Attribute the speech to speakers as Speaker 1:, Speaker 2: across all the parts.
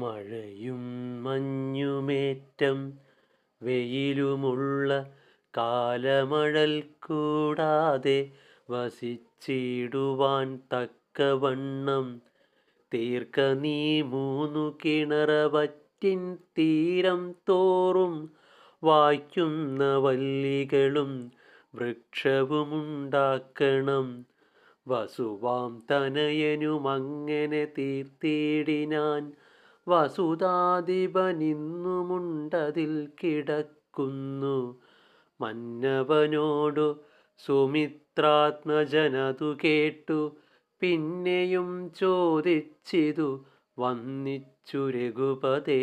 Speaker 1: മഴയും മഞ്ഞുമേറ്റം വെയിലുമുള്ള കാലമഴൽ കൂടാതെ വസിച്ചിടുവാൻ തക്കവണ്ണം. തീർക്ക നീ മൂന്നു കിണറവറ്റിൻ തീരം തോറും വായിക്കുന്ന വല്ലികളും വൃക്ഷവുമുണ്ടാക്കണം. വസുവാം തനയനുമങ്ങനെ തീർത്തിടിനാൻ വസുതാധിപനിന്നുമുണ്ടതിൽ കിടക്കുന്നു. മന്നവനോടു സുമിത്രാത്മജനതു കേട്ടു. പിന്നെയും ചോദിച്ചിതു വന്നിച്ചു രഘുപതേ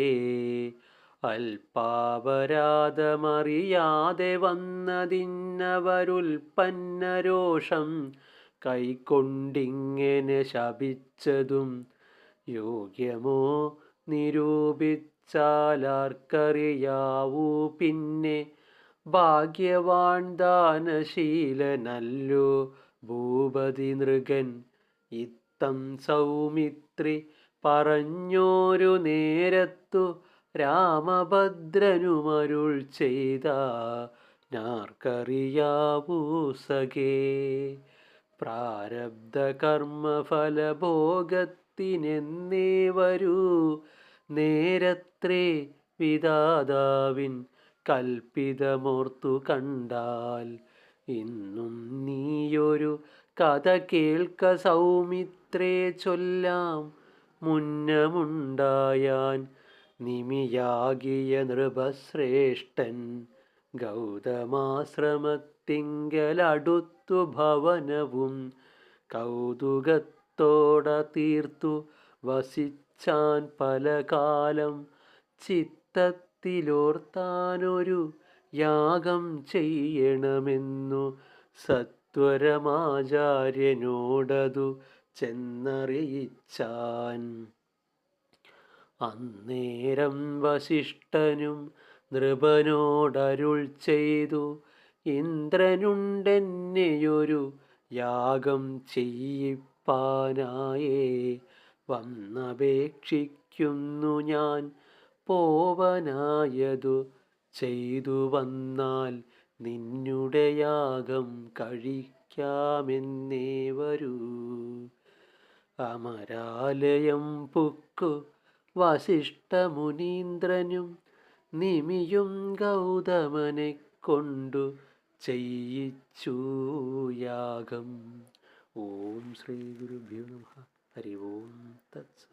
Speaker 1: അൽപാപരാധമറിയാതെ വന്നതിന്നവരുൽപ്പന്നരോഷം കൈക്കൊണ്ടിങ്ങനെ ശപിച്ചതും യോഗ്യമോ നിരൂപിച്ചാലാർക്കറിയാവൂ പിന്നെ. ഭാഗ്യവാൻ ദാനശീലനല്ലോ. ഭൂപതി നൃഗൻ ഇത്തം സൗമിത്രി പറഞ്ഞോരു നേരത്തു രാമഭദ്രനുമരുൾ ചെയ്ത നാർക്കറിയാവൂ സഖേ. പ്രാരബ്ധ കർമ്മഫലഭോഗത്തിനെന്നേ വരൂ. നേരത്രേ വിധാതാവിൻ കൽപ്പിതമോർത്തു കണ്ടാൽ ഇന്നും നീയൊരു കഥ കേൾക്ക സൗമിത്രേ ചൊല്ലാം മുന്നമുണ്ടായാൻ നിമിയാകിയ നൃപശ്രേഷ്ഠൻ ഗൗതമാശ്രമത്തിങ്കലടുത്തു ഭവനവും കൗതുകത്തോട തീർത്തു വസിച്ചാൻ പല കാലം ചിത്തത്തിലോർത്താനൊരു യാഗം ചെയ്യണമെന്നു സത്വരമാചാര്യനോടതു ചെന്നറിയിച്ചാൻ. അന്നേരം വസിഷ്ഠനും നൃപനോടരുൾ ചെയ്തു ഇന്ദ്രനുണ്ടെന്നെയൊരു യാഗം ചെയ്യിപ്പാനായേ വന്നപേക്ഷിക്കുന്നു ഞാൻ. പോവനായതു ചെയ്തു വന്നാൽ നിന്നുടെ യാഗം കഴിക്കാമെന്നേ വരൂ. അമരാലയം പുക്കു വസിഷ്ഠമുനീന്ദ്രനും നിമിയും ഗൗതമനെ കൊണ്ടു ചെയ്യിച്ചു യാഗം. ഓം ശ്രീ ഗുരുഭ്യോ നമ. Ривон Таца.